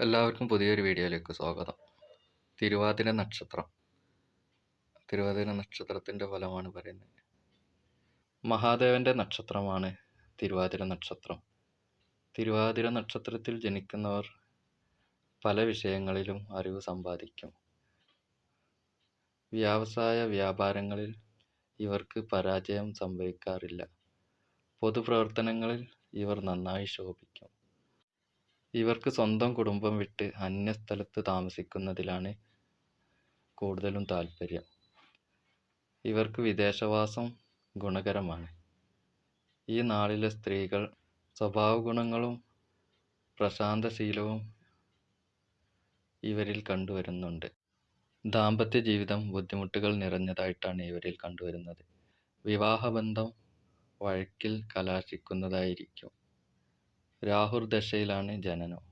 എല്ലാവർക്കും പുതിയൊരു വീഡിയോയിലേക്ക് സ്വാഗതം. തിരുവാതിര നക്ഷത്രം. തിരുവാതിര നക്ഷത്രത്തിന്റെ ഫലമാണ് പറയുന്നത്. മഹാദേവന്റെ നക്ഷത്രമാണ് തിരുവാതിര നക്ഷത്രം. തിരുവാതിര നക്ഷത്രത്തിൽ ജനിക്കുന്നവർ പല വിഷയങ്ങളിലും അറിവ് സമ്പാദിക്കും. വ്യവസായ വ്യാപാരങ്ങളിൽ ഇവർക്ക് പരാജയം സംഭവിക്കാറില്ല. പൊതുപ്രവർത്തനങ്ങളിൽ ഇവർ നന്നായി ശോഭിക്കും. ഇവർക്ക് സ്വന്തം കുടുംബം വിട്ട് അന്യസ്ഥലത്ത് താമസിക്കുന്നതിലാണ് കൂടുതലും താല്പര്യം. ഇവർക്ക് വിദേശവാസം ഗുണകരമാണ്. ഈ നാളിലെ സ്ത്രീകൾ സ്വഭാവഗുണങ്ങളും പ്രശാന്തശീലവും ഇവരിൽ കണ്ടുവരുന്നുണ്ട്. ദാമ്പത്യ ജീവിതം ബുദ്ധിമുട്ടുകൾ നിറഞ്ഞതായിട്ടാണ് ഇവരിൽ കണ്ടുവരുന്നത്. വിവാഹബന്ധം വഴക്കിൽ കലാശിക്കുന്നതായിരിക്കും. രാഹുർ ദശയിലാണ് ജനനം.